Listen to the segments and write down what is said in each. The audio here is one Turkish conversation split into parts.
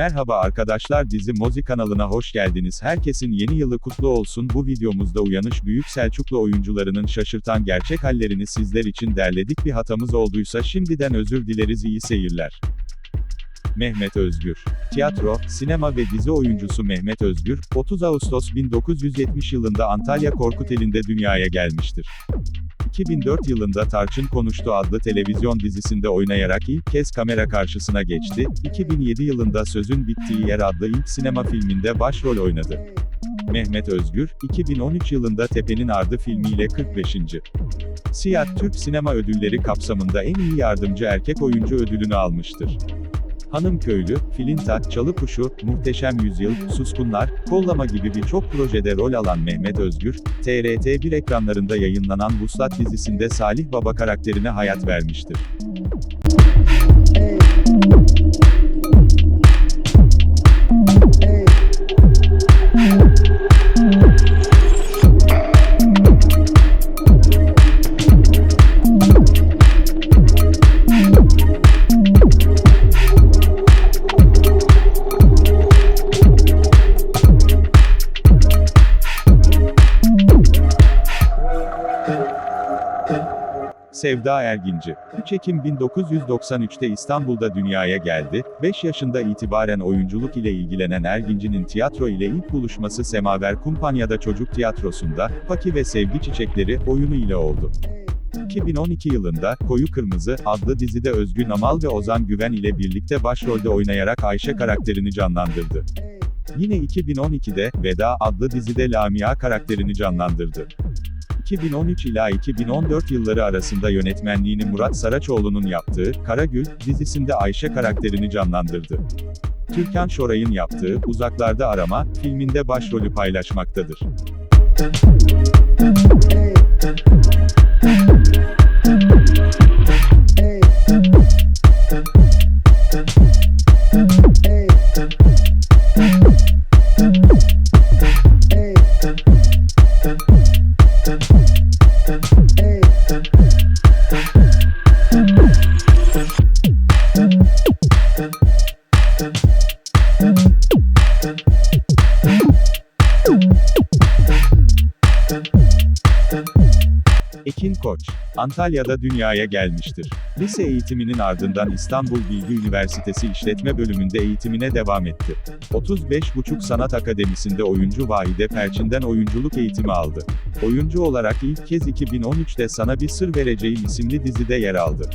Merhaba arkadaşlar dizi Mozi kanalına hoş geldiniz. Herkesin yeni yılı kutlu olsun. Bu videomuzda Uyanış Büyük Selçuklu oyuncularının şaşırtan gerçek hallerini sizler için derledik. Bir hatamız olduysa şimdiden özür dileriz. İyi seyirler. Mehmet Özgür. Tiyatro, sinema ve dizi oyuncusu Mehmet Özgür, 30 Ağustos 1970 yılında Antalya Korkuteli'nde dünyaya gelmiştir. 2004 yılında Tarçın Konuştu adlı televizyon dizisinde oynayarak ilk kez kamera karşısına geçti. 2007 yılında Sözün Bittiği Yer adlı ilk sinema filminde başrol oynadı. Mehmet Özgür, 2013 yılında Tepenin Ardı filmiyle 45. Siyah Türk Sinema Ödülleri kapsamında en iyi yardımcı erkek oyuncu ödülünü almıştır. Hanım Köylü, Filinta, Çalı Kuşu, Muhteşem Yüzyıl, Suskunlar, Kollama gibi birçok projede rol alan Mehmet Özgür, TRT1 ekranlarında yayınlanan Vuslat dizisinde Salih Baba karakterine hayat vermiştir. Sevda Erginci. 3 Ekim 1993'te İstanbul'da dünyaya geldi. 5 yaşında itibaren oyunculuk ile ilgilenen Erginci'nin tiyatro ile ilk buluşması Semaver Kumpanya'da Çocuk Tiyatrosu'nda, Paki ve Sevgi Çiçekleri oyunu ile oldu. 2012 yılında, Koyu Kırmızı, adlı dizide Özgün Amal ve Ozan Güven ile birlikte başrolde oynayarak Ayşe karakterini canlandırdı. Yine 2012'de, Veda adlı dizide Lamia karakterini canlandırdı. 2013 ila 2014 yılları arasında yönetmenliğini Murat Saraçoğlu'nun yaptığı Karagül dizisinde Ayşe karakterini canlandırdı. Türkan Şoray'ın yaptığı Uzaklarda Arama filminde başrolü paylaşmaktadır. Ekin Antalya'da dünyaya gelmiştir. Lise eğitiminin ardından İstanbul Bilgi Üniversitesi İşletme Bölümünde eğitimine devam etti. 35,5 Sanat Akademisi'nde oyuncu Vahide Perçin'den oyunculuk eğitimi aldı. Oyuncu olarak ilk kez 2013'te Sana Bir Sır Vereceğim isimli dizide yer aldı.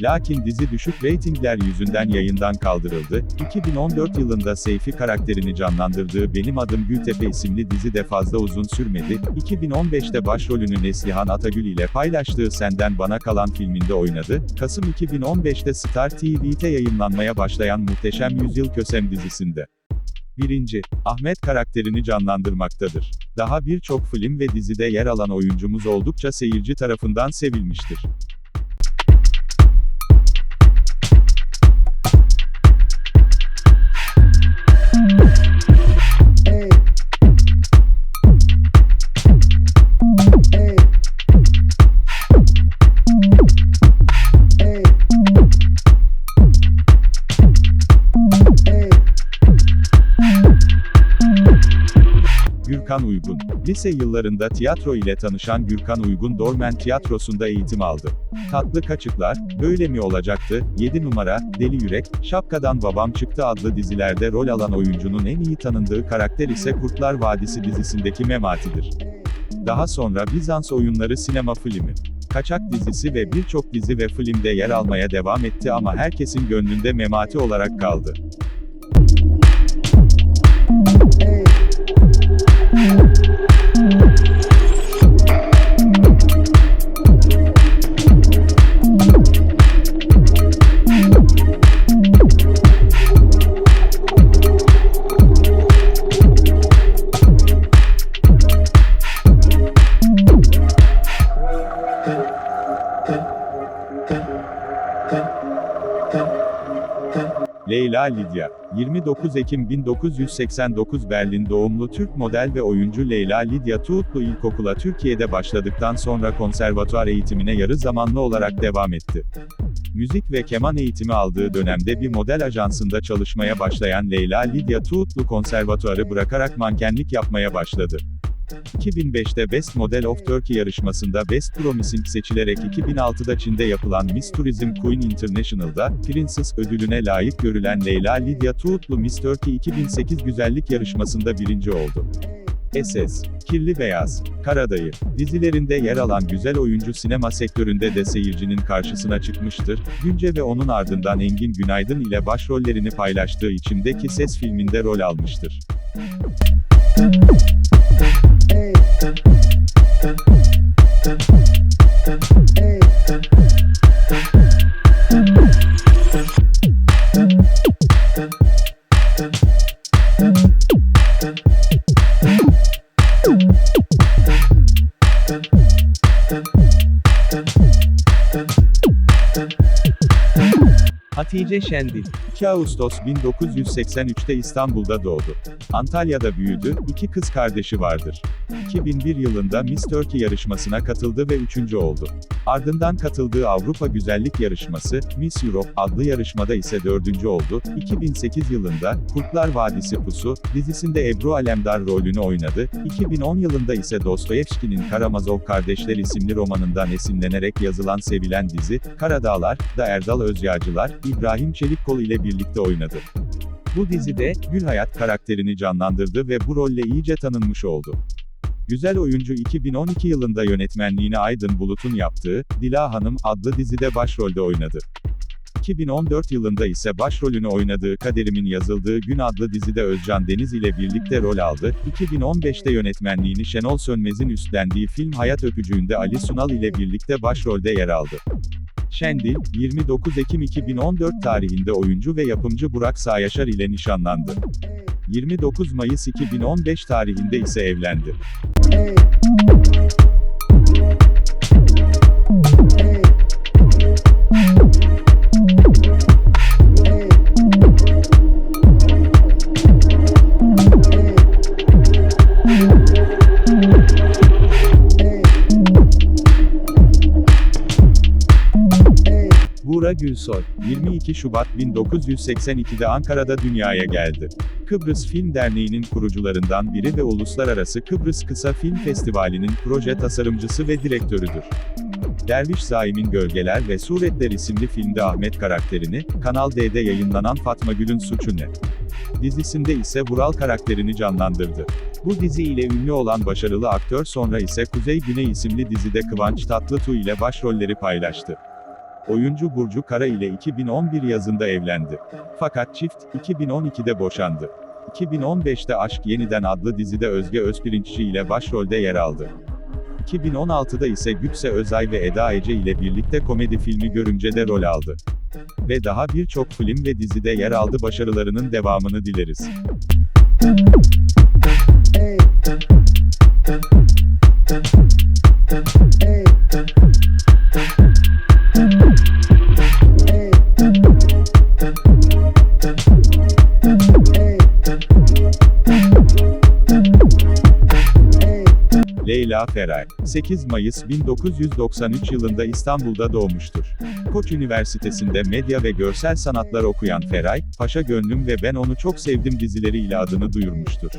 Lakin dizi düşük reytingler yüzünden yayından kaldırıldı. 2014 yılında Seyfi karakterini canlandırdığı Benim Adım Gültepe isimli dizi de fazla uzun sürmedi. 2015'te başrolünü Neslihan Atagül ile paylaştığı Senden Bana Kalan filminde oynadı. Kasım 2015'te Star TV'de yayınlanmaya başlayan Muhteşem Yüzyıl Kösem dizisinde. 1. Ahmet karakterini canlandırmaktadır. Daha birçok film ve dizide yer alan oyuncumuz oldukça seyirci tarafından sevilmiştir. Gürkan Uygun. Lise yıllarında tiyatro ile tanışan Gürkan Uygun Dormen Tiyatrosu'nda eğitim aldı. Tatlı Kaçıklar, Böyle Mi Olacaktı, 7 Numara, Deli Yürek, Şapkadan Babam Çıktı adlı dizilerde rol alan oyuncunun en iyi tanındığı karakter ise Kurtlar Vadisi dizisindeki Memati'dir. Daha sonra Bizans Oyunları sinema filmi. Kaçak dizisi ve birçok dizi ve filmde yer almaya devam etti ama herkesin gönlünde Memati olarak kaldı. Leyla Lidya, 29 Ekim 1989 Berlin doğumlu Türk model ve oyuncu Leyla Lidya Tuğutlu ilkokula Türkiye'de başladıktan sonra konservatuar eğitimine yarı zamanlı olarak devam etti. Müzik ve keman eğitimi aldığı dönemde bir model ajansında çalışmaya başlayan Leyla Lidya Tuğutlu konservatuarı bırakarak mankenlik yapmaya başladı. 2005'te Best Model of Turkey yarışmasında Best Promising seçilerek 2006'da Çin'de yapılan Miss Tourism Queen International'da, Princess ödülüne layık görülen Leyla Lidya Tuğutlu Miss Turkey 2008 güzellik yarışmasında birinci oldu. SS, Kirli Beyaz, Karadayı, dizilerinde yer alan güzel oyuncu sinema sektöründe de seyircinin karşısına çıkmıştır. Günce ve onun ardından Engin Günaydın ile başrollerini paylaştığı İçimdeki Ses filminde rol almıştır. Thank you. Hatice Şendil. 2 Ağustos 1983'te İstanbul'da doğdu. Antalya'da büyüdü, iki kız kardeşi vardır. 2001 yılında Miss Turkey yarışmasına katıldı ve üçüncü oldu. Ardından katıldığı Avrupa Güzellik Yarışması, Miss Europe adlı yarışmada ise dördüncü oldu. 2008 yılında, Kurtlar Vadisi Pusu, dizisinde Ebru Alemdar rolünü oynadı. 2010 yılında ise Dostoyevski'nin Karamazov Kardeşler isimli romanından esinlenerek yazılan sevilen dizi, Karadağlar, da Erdal Özyağcılar, İbrahim Çelikkol ile birlikte oynadı. Bu dizide, Gülhayat karakterini canlandırdı ve bu rolle iyice tanınmış oldu. Güzel oyuncu 2012 yılında yönetmenliğini Aydın Bulut'un yaptığı, Dila Hanım adlı dizide başrolde oynadı. 2014 yılında ise başrolünü oynadığı Kaderimin Yazıldığı Gün adlı dizide Özcan Deniz ile birlikte rol aldı. 2015'te yönetmenliğini Şenol Sönmez'in üstlendiği film Hayat Öpücüğü'nde Ali Sunal ile birlikte başrolde yer aldı. Şendil, 29 Ekim 2014 tarihinde oyuncu ve yapımcı Burak Sayaşar ile nişanlandı. 29 Mayıs 2015 tarihinde ise evlendi. Buğra Gülsoy. 22 Şubat 1982'de Ankara'da dünyaya geldi. Kıbrıs Film Derneği'nin kurucularından biri ve Uluslararası Kıbrıs Kısa Film Festivali'nin proje tasarımcısı ve direktörüdür. Derviş Zaim'in Gölgeler ve Suretler isimli filmde Ahmet karakterini, Kanal D'de yayınlanan Fatma Gül'ün Suçu Ne? dizisinde ise Vural karakterini canlandırdı. Bu dizi ile ünlü olan başarılı aktör sonra ise Kuzey Güney isimli dizide Kıvanç Tatlıtuğ ile başrolleri paylaştı. Oyuncu Burcu Kara ile 2011 yazında evlendi. Fakat çift, 2012'de boşandı. 2015'te Aşk Yeniden adlı dizide Özge Özpirinççi ile başrolde yer aldı. 2016'da ise Güpse Özay ve Eda Ece ile birlikte komedi filmi Görümce'de rol aldı. Ve daha birçok film ve dizide yer aldı başarılarının devamını dileriz. Leyla Feray, 8 Mayıs 1993 yılında İstanbul'da doğmuştur. Koç Üniversitesi'nde medya ve görsel sanatlar okuyan Feray, Paşa Gönlüm ve Ben Onu Çok Sevdim dizileriyle adını duyurmuştur.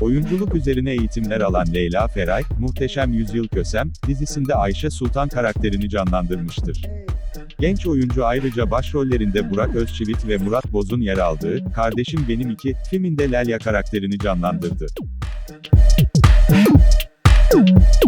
Oyunculuk üzerine eğitimler alan Leyla Feray, Muhteşem Yüzyıl Kösem, dizisinde Ayşe Sultan karakterini canlandırmıştır. Genç oyuncu ayrıca başrollerinde Burak Özçivit ve Murat Boz'un yer aldığı, Kardeşim Benim 2, filminde Lelya karakterini canlandırdı. Música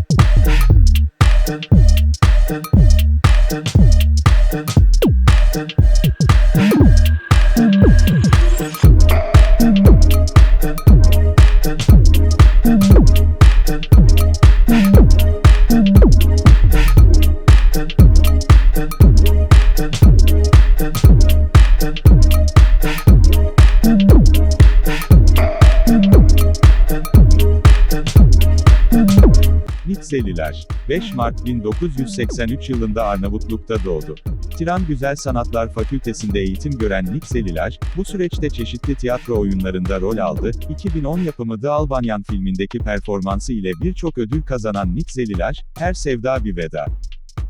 Zeliler. 5 Mart 1983 yılında Arnavutluk'ta doğdu. Tiran Güzel Sanatlar Fakültesinde eğitim gören Nick Zeliler, bu süreçte çeşitli tiyatro oyunlarında rol aldı. 2010 yapımı The Albanyan filmindeki performansı ile birçok ödül kazanan Nick Zeliler, Her Sevda Bir Veda.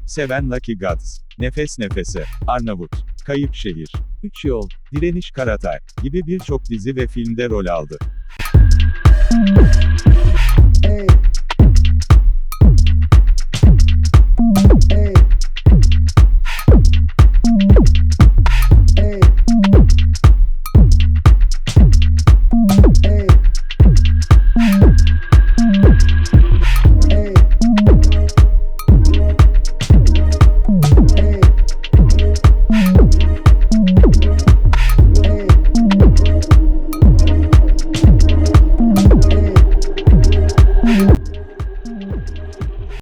Seven Lucky Gods, Nefes Nefese, Arnavut, Kayıp Şehir, 3 Yol, Direniş Karatay gibi birçok dizi ve filmde rol aldı.